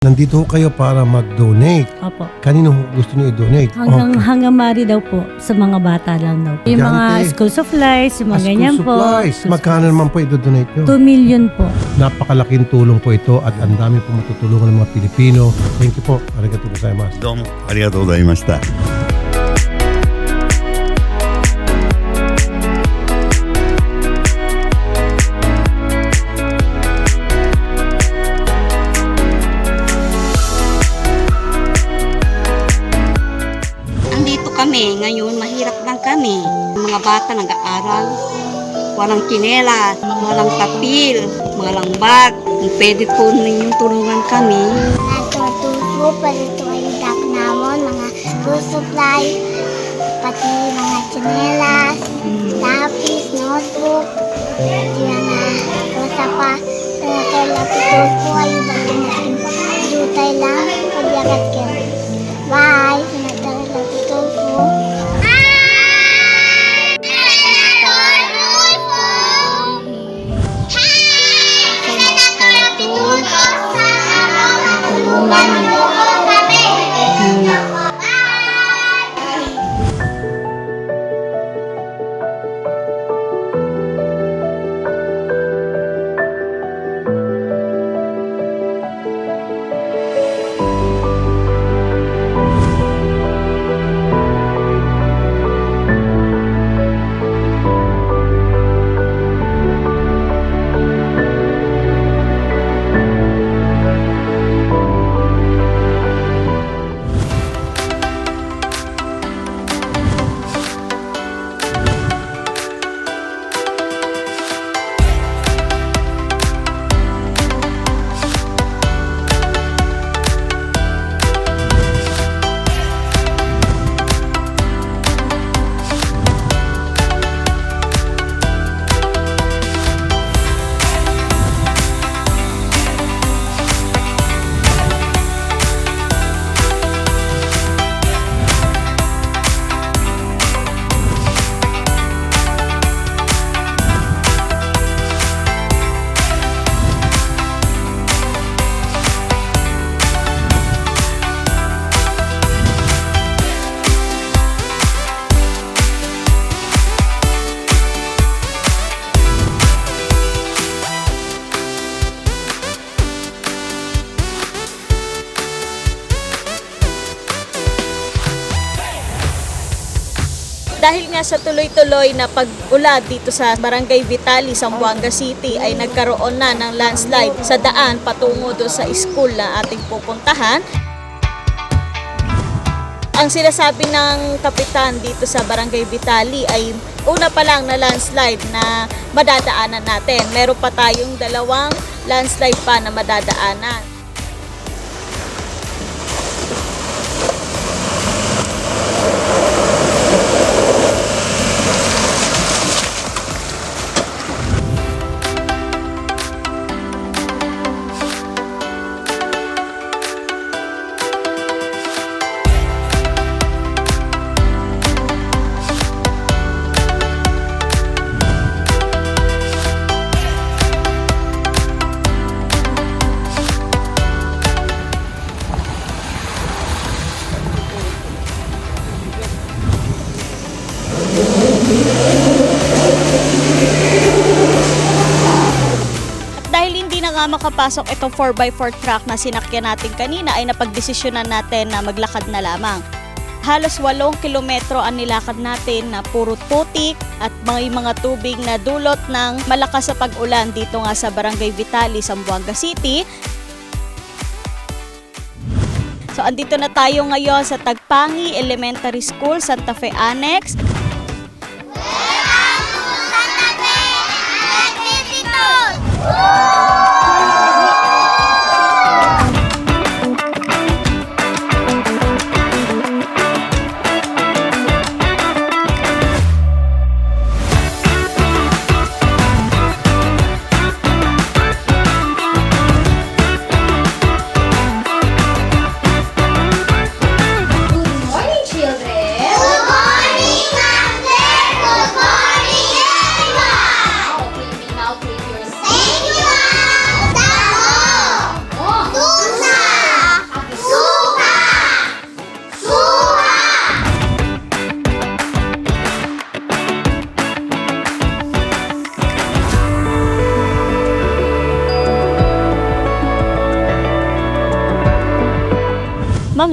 Nandito ho kayo para mag-donate. Opo. Kanino gusto niyo i-donate? Hanggang, okay. hanggang mari daw po sa mga bata lang daw. Yung mga school supplies, yung mga Ah, ganyan school supplies. po. Magkano naman po i-donate nyo? 2 million po. Napakalaking tulong po ito at ang dami po matutulungan ng mga Pilipino. Thank you po. Arigatou gozaimasu. どうもありがとうございました。Kami, ngayon mahirap lang kami. Mga bata nag-aaral, walang kinela, walang papil, walang bag. Kung pwede po ninyong tulungan kami. Natutupo pa dito yung tap namon, mga school supply, pati mga tsinelas, lapis, notebook, pati mga rosa pa. Senator Lapitupo ay batin jutay lang, pagyakat kayo. Bye, Amen. Dahil nga sa tuloy-tuloy na pag-ulad dito sa Barangay Vitali, Zamboanga City ay nagkaroon na ng landslide sa daan patungo doon sa school na ating pupuntahan. Ang sinasabi ng kapitan dito sa Barangay Vitali ay una pa lang na landslide na madadaanan natin. Meron pa tayong dalawang landslide pa na madadaanan. Makapasok itong 4x4 truck na sinakyan natin kanina ay napagdesisyonan natin na maglakad na lamang. Halos 8 kilometro ang nilakad natin na puro putik at may mga tubig na dulot ng malakas sa pag-ulan dito nga sa Barangay Vitali, Zamboanga City. So andito na tayo ngayon sa Tagpangi Elementary School, Santa Fe Annex. Good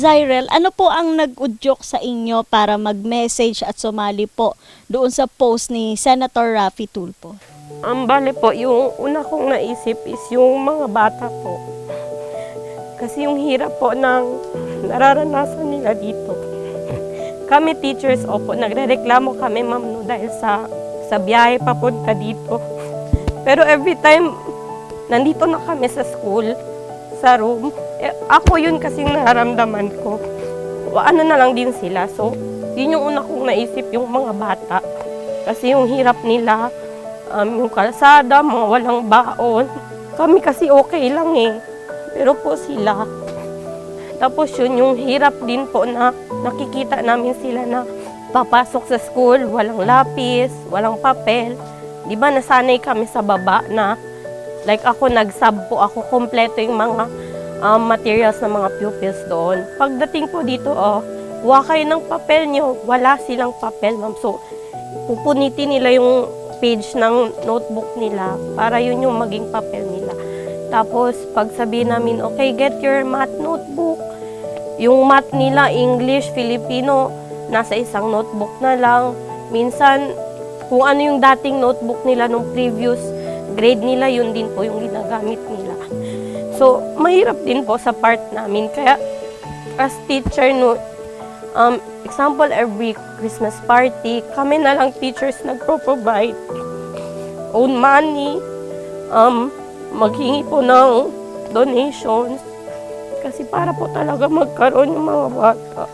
Zyrel, ano po ang nag-udyok sa inyo para mag-message at sumali po doon sa post ni Senator Raffy Tulfo? Ang bale po, yung una kong naisip is yung mga bata po. Kasi yung hirap po ng nararanasan nila dito. Kami teachers, opo, nagre-reklamo kami ma'am no, dahil sa, sa biyahe papunta dito. Pero every time, nandito na kami sa school, sa room, eh, ako yun kasing nararamdaman ko. Ano na lang din sila. So, yun yung una kong naisip, yung mga bata. Kasi yung hirap nila, um, yung kalsada, mga walang baon. Kami kasi okay lang eh. Pero po sila. Tapos yun, yung hirap din po na nakikita namin sila na papasok sa school, walang lapis, walang papel. Di ba nasanay kami sa baba na like ako nag-sub po ako, kompleto yung mga um, materials ng mga pupils doon. Pagdating po dito, oh, kuha kayo ng papel nyo. Wala silang papel, ma'am. So, pupunitin nila yung page ng notebook nila para yun yung maging papel nila. Tapos, pag sabihin namin, okay, get your math notebook. Yung math nila, English, Filipino, nasa isang notebook na lang. Minsan, kung ano yung dating notebook nila nung previous grade nila, yun din po yung ginagamit nila. So, mahirap din po sa part namin. Kaya, as teacher, no, um, example, every Christmas party, kami na lang teachers nagpo-provide own money, um, maghingi po ng donations. Kasi para po talaga magkaroon yung mga bata.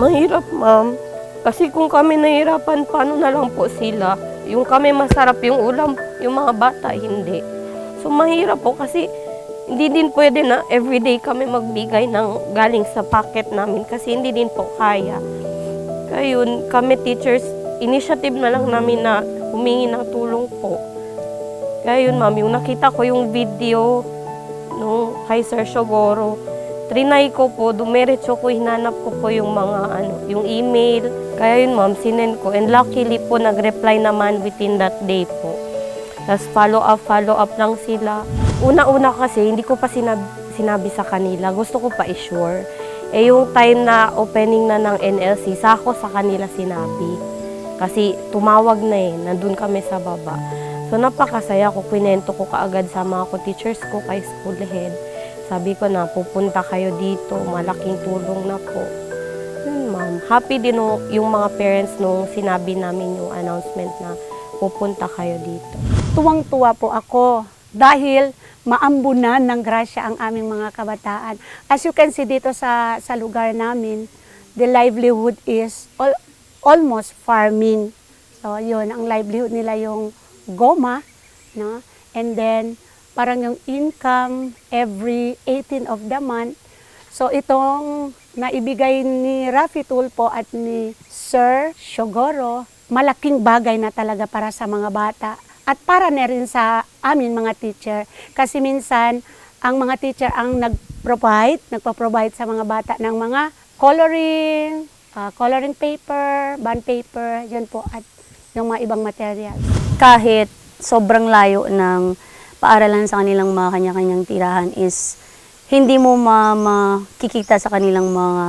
Mahirap, ma'am. Kasi kung kami nahirapan, paano na lang po sila? Yung kami masarap yung ulam, yung mga bata hindi. So mahirap po kasi hindi din pwede na everyday kami magbigay ng galing sa packet namin kasi hindi din po kaya. Kaya yun, kami teachers, initiative na lang namin na humingi ng tulong po. Kaya yun ma'am, yung nakita ko yung video nung kay Sir Shogoro, trinay ko po, dumiretso ko, hinanap ko po yung mga ano, yung email. Kaya yun ma'am, sinend ko. And luckily po, nag-reply naman within that day po. Tapos follow up, follow up lang sila. Una-una kasi, hindi ko pa sinabi, sinabi sa kanila. Gusto ko pa i-sure. Eh yung time na opening na ng NLC, sa ako sa kanila sinabi. Kasi tumawag na eh, nandun kami sa baba. So napakasaya ko, kwento ko kaagad sa mga ko teachers ko kay school head. Sabi ko na pupunta kayo dito, malaking tulong na po. Yun ma'am, happy din yung mga parents nung sinabi namin yung announcement na pupunta kayo dito. tuwang-tuwa po ako dahil maambunan ng grasya ang aming mga kabataan. As you can see dito sa, sa lugar namin, the livelihood is al- almost farming. So, yun, ang livelihood nila yung goma, no? And then, parang yung income every 18 of the month. So, itong naibigay ni Rafi Tulpo at ni Sir Shogoro, malaking bagay na talaga para sa mga bata at para na rin sa amin mga teacher. Kasi minsan, ang mga teacher ang nag-provide, nagpa-provide sa mga bata ng mga coloring, ah, coloring paper, bond paper, yun po, at yung mga ibang materials. kahit sobrang layo ng paaralan sa kanilang mga kanya-kanyang tirahan is hindi mo ma makikita sa kanilang mga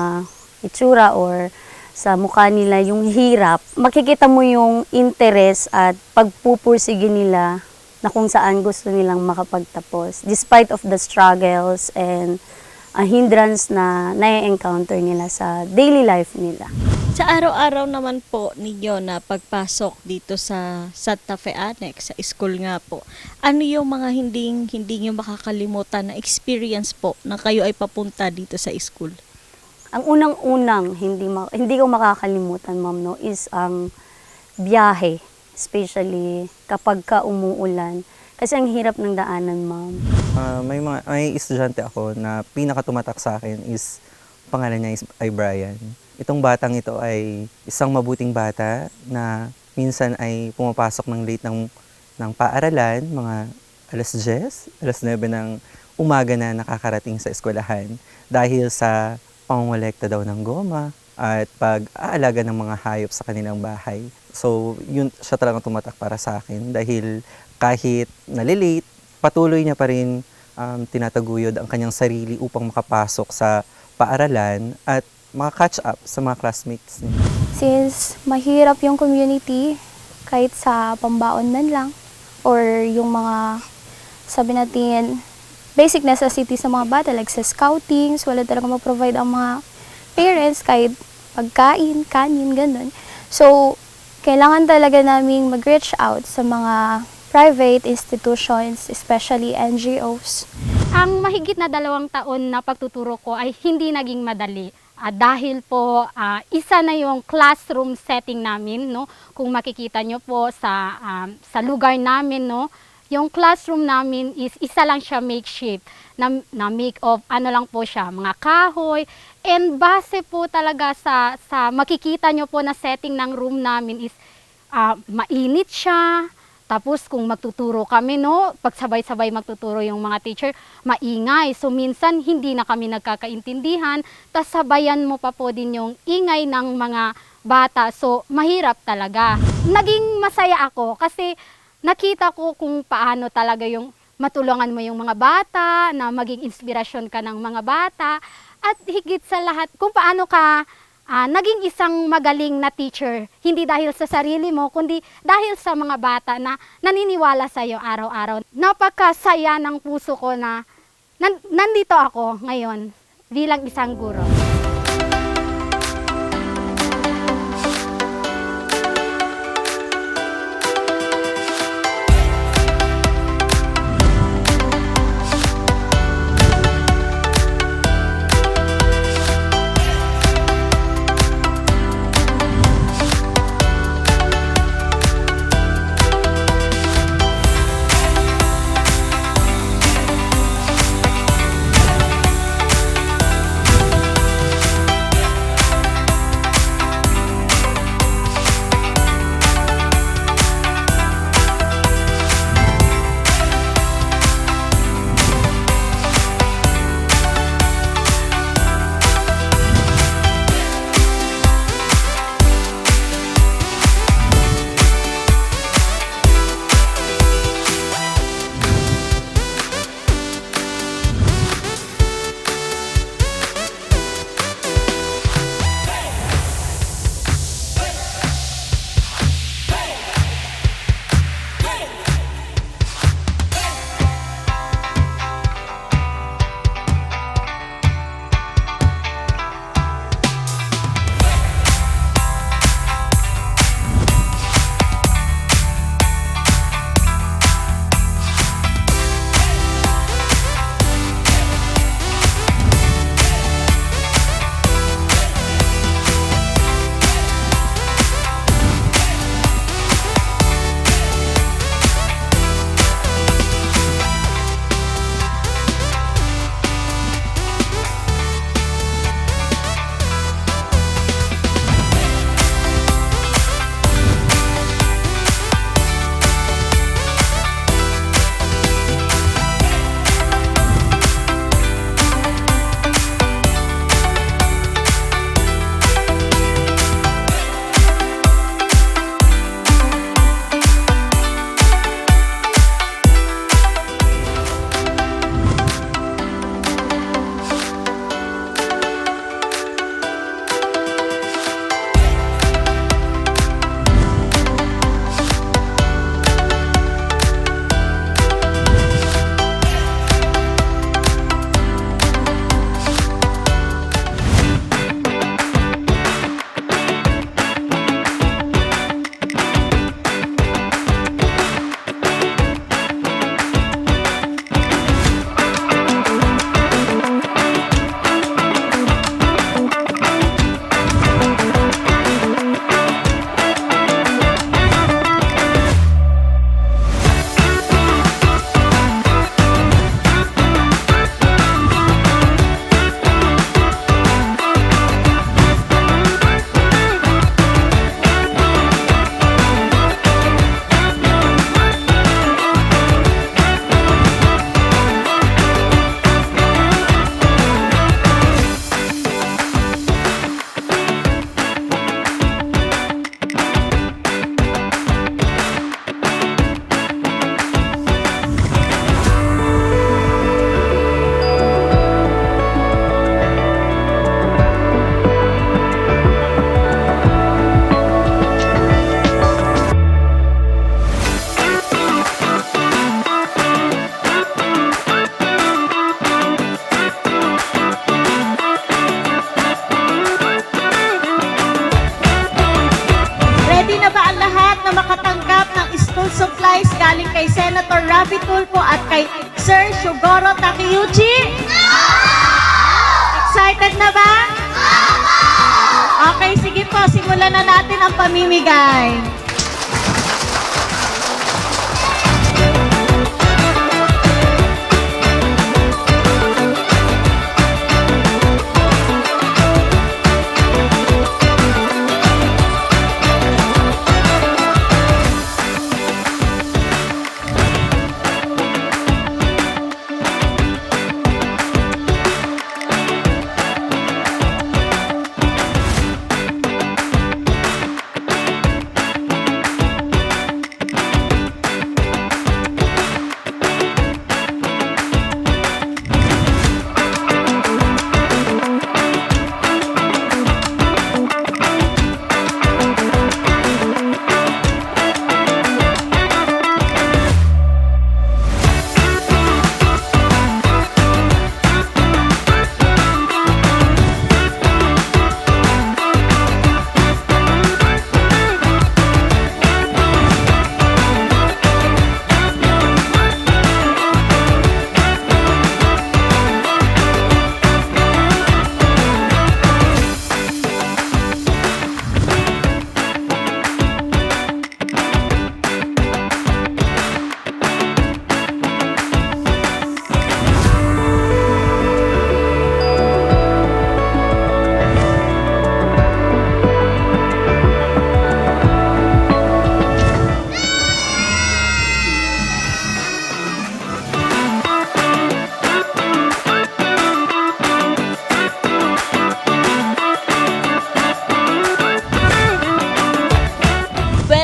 itsura or sa mukha nila yung hirap. Makikita mo yung interest at pagpupursige nila na kung saan gusto nilang makapagtapos despite of the struggles and uh, hindrance na na-encounter nila sa daily life nila. Sa araw-araw naman po ninyo na pagpasok dito sa Santa Fe Annex, sa school nga po, ano yung mga hindi, hindi nyo makakalimutan na experience po na kayo ay papunta dito sa school? Ang unang-unang hindi ma- hindi ko makakalimutan, ma'am, no, is ang biyahe, especially kapag ka umuulan. Kasi ang hirap ng daanan, ma'am. Ah, may mga may estudyante ako na pinakatumatak sa akin is pangalan niya is, ay Brian. Itong batang ito ay isang mabuting bata na minsan ay pumapasok ng late ng ng paaralan, mga alas 10, alas 9 ng umaga na nakakarating sa eskwelahan dahil sa pangongolekta daw ng goma at pag-aalaga ng mga hayop sa kanilang bahay. So, yun siya talagang tumatak para sa akin dahil kahit nalilate, patuloy niya pa rin um, tinataguyod ang kanyang sarili upang makapasok sa paaralan at maka-catch up sa mga classmates niya. Since mahirap yung community, kahit sa pambaon man lang, or yung mga, sabi natin, basic necessities sa mga bata, like sa scoutings, wala talaga ma-provide ang mga parents, kahit pagkain, kanin, ganun. So, kailangan talaga naming mag-reach out sa mga private institutions, especially NGOs. Ang mahigit na dalawang taon na pagtuturo ko ay hindi naging madali. Ah, dahil po ah, isa na yung classroom setting namin no kung makikita nyo po sa um, sa lugar namin no yung classroom namin is isa lang siya makeshift na, na make of ano lang po siya mga kahoy and base po talaga sa sa makikita nyo po na setting ng room namin is ah, mainit siya tapos kung magtuturo kami, no, pagsabay-sabay magtuturo yung mga teacher, maingay. So minsan hindi na kami nagkakaintindihan, tas sabayan mo pa po din yung ingay ng mga bata. So mahirap talaga. Naging masaya ako kasi nakita ko kung paano talaga yung matulungan mo yung mga bata, na maging inspirasyon ka ng mga bata, at higit sa lahat, kung paano ka ah, naging isang magaling na teacher, hindi dahil sa sarili mo, kundi dahil sa mga bata na naniniwala sa iyo araw-araw. Napakasaya ng puso ko na nan- nandito ako ngayon bilang isang guro. Rabi at kay Sir Shugoro Takeuchi? No! Excited na ba? Opo! Okay, sige po, simulan na natin ang pamimigay.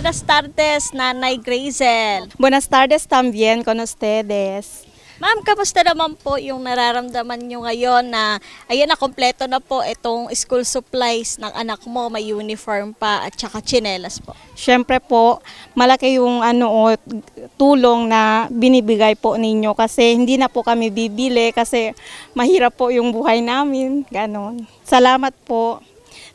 Buenas tardes, Nanay Grazel. Buenas tardes también con ustedes. Ma'am, kamusta naman po yung nararamdaman nyo ngayon na ayan na kompleto na po itong school supplies ng anak mo, may uniform pa at saka chinelas po. Siyempre po, malaki yung ano o, tulong na binibigay po ninyo kasi hindi na po kami bibili kasi mahirap po yung buhay namin. Ganon. Salamat po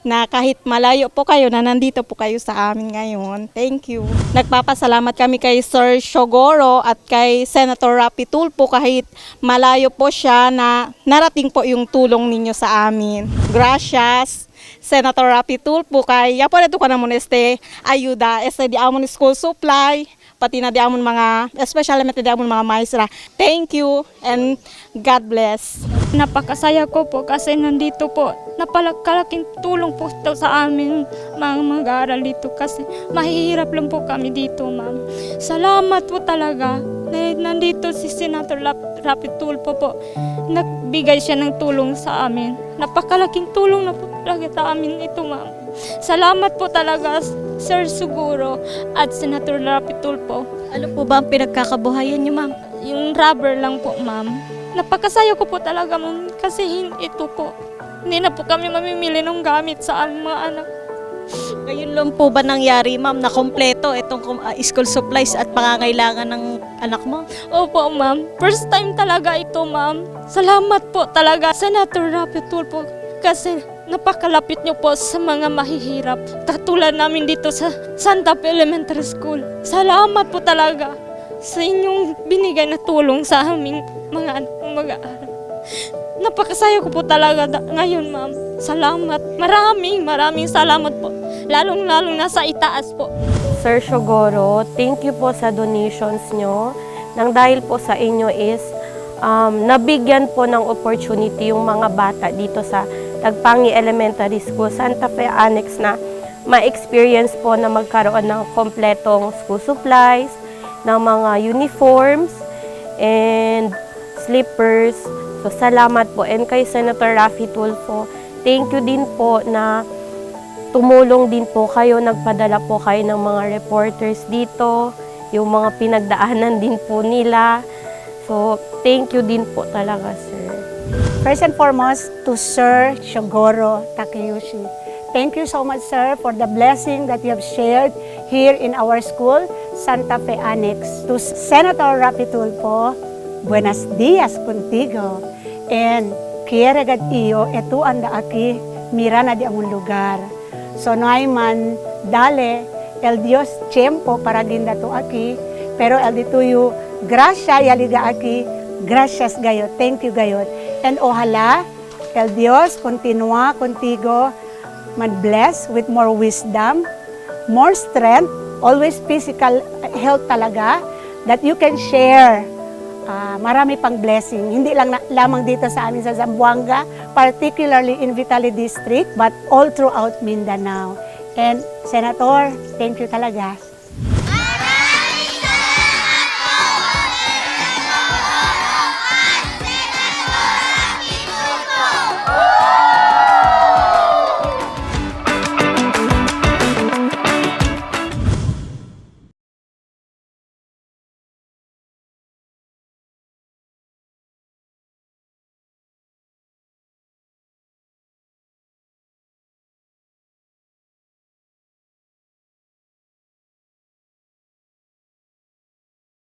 na kahit malayo po kayo na nandito po kayo sa amin ngayon. Thank you. Nagpapasalamat kami kay Sir Shogoro at kay Senator Rapi Tulfo kahit malayo po siya na narating po yung tulong ninyo sa amin. Gracias. Senator Rapi Tulfo kay ya po ito ka naman este ayuda este di amon school supply pati na di amon mga especially di amon mga maestra. Thank you and God bless. Napakasaya ko po kasi nandito po. Napakalaking tulong po ito sa amin mga mag-aaral dito kasi mahihirap lang po kami dito, ma'am. Salamat po talaga. Nandito si Senator Lap- Rapi Tulfo po. Nagbigay siya ng tulong sa amin. Napakalaking tulong na po talaga sa amin ito, ma'am. Salamat po talaga, Sir Suguro at Senator Rapi Tulfo. Ano po ba ang pinagkakabuhayan nyo, ma'am? Yung rubber lang po, ma'am. Napakasaya ko po talaga, ma'am. Kasi ito po, hindi na po kami mamimili ng gamit sa mga anak. Ngayon lang po ba nangyari, ma'am, na kompleto itong ah, school supplies at pangangailangan ng anak mo? Opo, ma'am. First time talaga ito, ma'am. Salamat po talaga, Senator Rapi Tulfo. Kasi napakalapit niyo po sa mga mahihirap. Katulad namin dito sa Santa Fe Elementary School. Salamat po talaga sa inyong binigay na tulong sa aming mga anak mag-aaral. Napakasaya ko po talaga ngayon, ma'am. Salamat. Maraming, maraming salamat po. Lalong-lalong nasa itaas po. Sir Shogoro, thank you po sa donations nyo. Nang dahil po sa inyo is um, nabigyan po ng opportunity yung mga bata dito sa Tagpangi Elementary School, Santa Fe Annex na ma-experience po na magkaroon ng kompletong school supplies, ng mga uniforms, and slippers. So, salamat po. And kay Senator Raffy Tulfo, thank you din po na tumulong din po kayo, nagpadala po kayo ng mga reporters dito, yung mga pinagdaanan din po nila. So, thank you din po talaga, sir. First and foremost, to Sir Shogoro Takeuchi. Thank you so much, sir, for the blessing that you have shared here in our school, Santa Fe Annex. To Senator Rapi Tulfo, buenos dias contigo. And quiere gad iyo, etu anda aki, mira na di among lugar. So man, dale, el Dios tiempo para ginda to aki, pero el di tuyo, gracia yaliga aki, Gracias gayot. Thank you gayot. And ojalá el Dios continúa contigo, mag-bless with more wisdom, more strength, always physical health talaga, that you can share ah, marami pang blessing. Hindi lang na- lamang dito sa amin sa Zamboanga, particularly in Vitali District, but all throughout Mindanao. And Senator, thank you talaga